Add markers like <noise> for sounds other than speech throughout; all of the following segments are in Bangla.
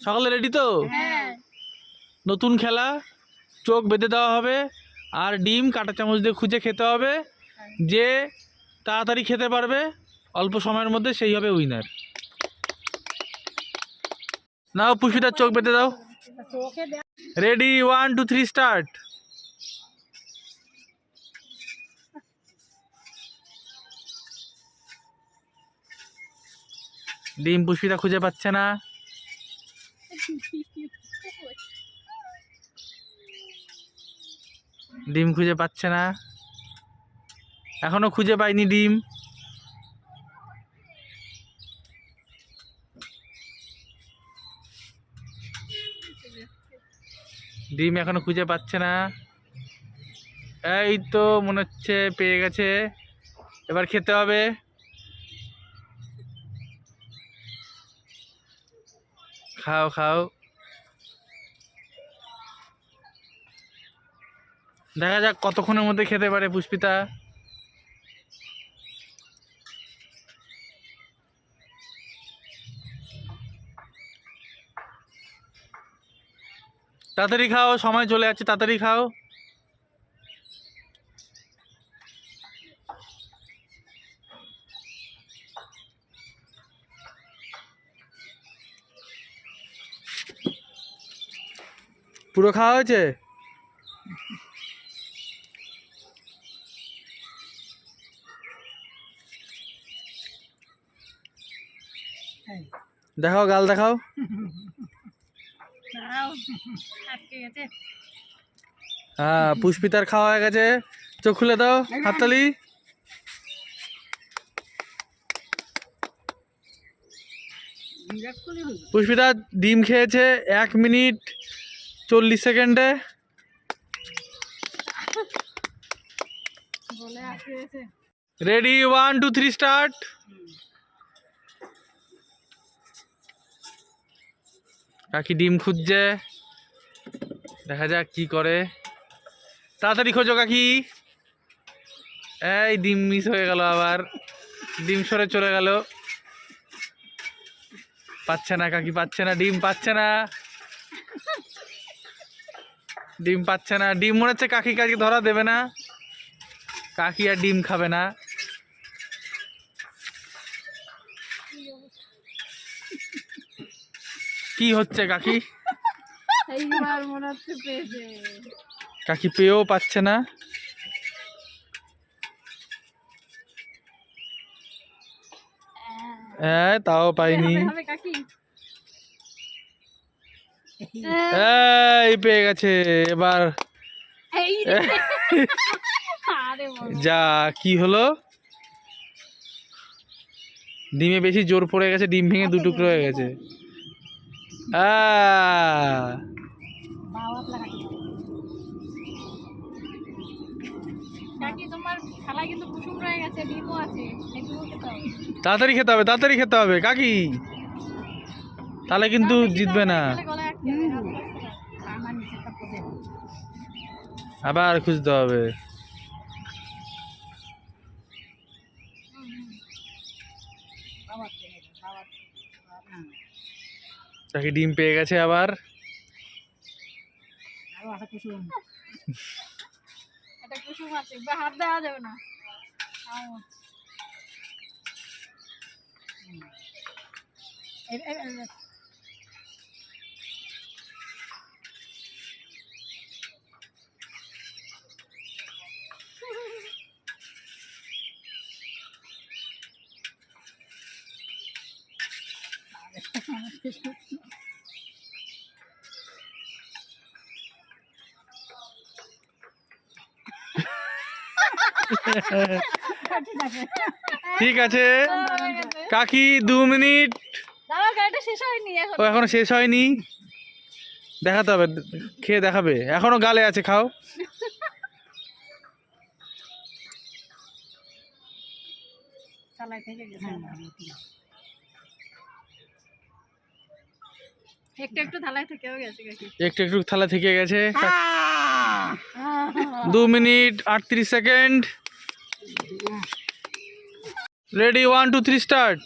সকালে রেডি তো? হ্যাঁ। নতুন খেলা চোখ বেঁধে দেওয়া হবে আর ডিম কাঁটা চামচ দিয়ে খুঁজে খেতে হবে যে তাড়াতাড়ি খেতে পারবে অল্প সময়ের মধ্যে সেই হবে উইনার নাও পুষ্পিতার চোখ বেঁধে দাও। Ready one two three start ডিম পুষ্পিতা খুঁজে পাচ্ছে না। ডিম খুঁজে পাচ্ছে না। এখনও খুঁজে পাইনি ডিম। ডিম এখনও খুঁজে পাচ্ছে না। এই তো মনে হচ্ছে পেয়ে গেছে। এবার খেতে হবে। খাও খাও। দেখা যাক কতক্ষণের মধ্যে খেতে পারে পুষ্পিতা। তাড়াতাড়ি খাও, সময় চলে যাচ্ছে, তাড়াতাড়ি খাও। পুরো খাওয়া হয়েছে? দেখাও গাল দেখাও। হ্যাঁ পুষ্পিতার খাওয়া হয়ে গেছে। চোখ খুলে দাও হাততালি। পুষ্পিতা ডিম খেয়েছে এক মিনিট। চল্লিশ সেকেন্ডে। Ready one two three start কাকি ডিম খুঁজছে। দেখা যাক কি করে। তাড়াতাড়ি খোঁজো কাকি। এই ডিম মিস হয়ে গেল আবার। ডিম সরে চলে গেল। পাচ্ছে না কাকি পাচ্ছে না ডিম পাচ্ছে না। ডিম পাচ্ছে না। ডিম মনে হচ্ছে কাকি কাকি ধরা দেবে না। কাকি আর ডিম খাবে না। কি হচ্ছে কাকি? কাকি পেয়েও পাচ্ছে না। হ্যাঁ। তাও পাইনি। এই পেয়ে গেছে এবার। যা কি হলো? ডিমে বেশি জোর পড়ে গেছে ডিম ভেঙে দু টুকরো হয়ে গেছে। তাড়াতাড়ি খেতে হবে তাড়াতাড়ি খেতে হবে কাকি। তাহলে কিন্তু জিতবে না। আবার খুঁজতে হবে। কাকি ডিম পেয়ে গেছে আবার। <laughs> আরও এটা কুসুম আছে বা হাত দেওয়া যাবে না আও। হুম। এই- এই- এই- এই- ঠিক আছে। কাকি, দু মিনিট। ও এখনও শেষ হয়নি। দেখাতে হবে, খেয়ে দেখাবে। এখনও গালে আছে, খাও। চালাই থেকে একটু একটু থালায় থালা থেকে গেছে। দু মিনিট আটত্রিশ second. Ready one two three start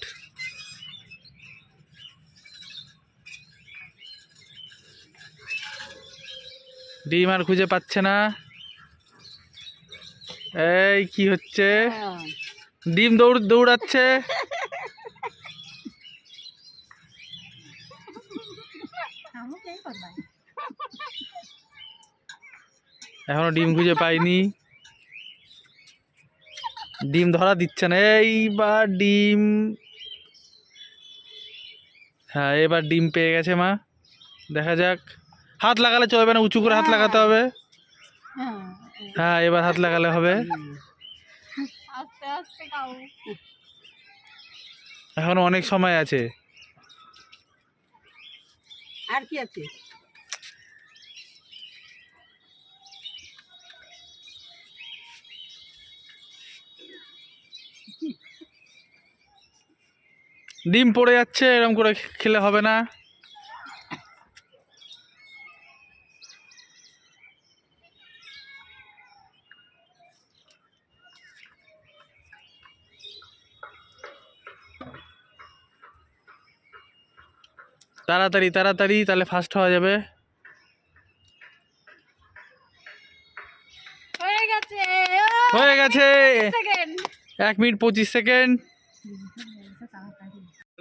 ডিম আর খুঁজে পাচ্ছে না। এই কি হচ্ছে? হ্যাঁ। ডিম দৌড় দৌড়াচ্ছে। <laughs> এখনও ডিম খুঁজে পাইনি। ডিম ধরা দিচ্ছে না। এইবার ডিম। হ্যাঁ এবার ডিম পেয়ে গেছে মা। দেখা যাক। হাত লাগালে চলবে না উঁচু করে হাত লাগাতে হবে। হ্যাঁ এবার হাত লাগালে হবে। এখনও অনেক সময় আছে। আর কি আছে? ডিম পড়ে যাচ্ছে এরকম করে খেলে হবে না। তাড়াতাড়ি তাড়াতাড়ি তাহলে ফার্স্ট হওয়া যাবে। হয়ে গেছে। এক মিনিট পঁচিশ second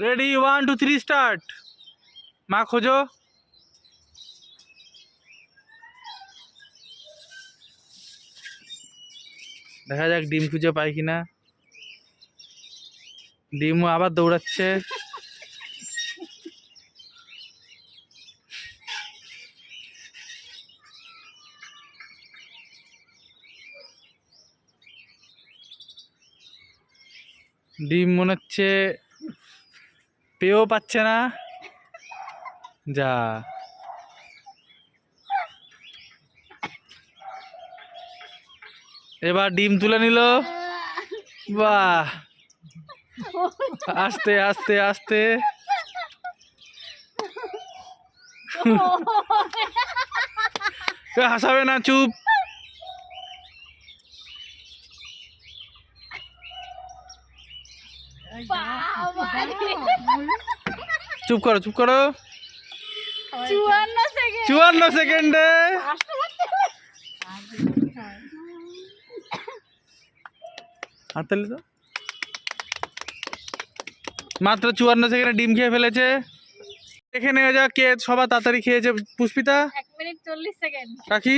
ready one two three start মা খোঁজো। দেখা যাক ডিম খুঁজে পাই কিনা। ডিমও আবার দৌড়াচ্ছে। ডিম মনে হচ্ছে পেয়েও পাচ্ছে না। যা। এবার ডিম তুলে নিল। বাহ। আস্তে আস্তে আস্তে। <laughs> হাসাবে না চুপ। <laughs> চুপ করো চুপ করো। চুয়ান্ন সেকেন্ড তো মাত্র চুয়ান্ন সেকেন্ডে ডিম খেয়ে ফেলেছে। দেখে নেওয়া যাক কে সবার তাড়াতাড়ি খেয়েছে পুষ্পিতা। এক মিনিট চল্লিশ সেকেন্ড কাকি?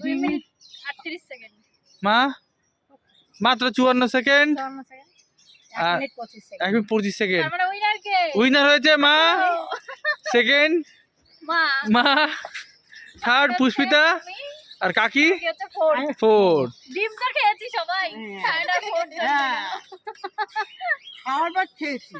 দুই মিনিট আটত্রিশ সেকেন্ড মা? মাত্র চুয়ান্ন সেকেন্ড এক মিনিট পঁচিশ সেকেন্ড মানে উইনার হয়েছে মা। সেকেন্ড মা। মা। থার্ড পুষ্পিতা। আর কাকি? ফোর খেয়েছি সবাই। হ্যাঁ। হ্যাঁ। খাওয়ার খেয়েছি।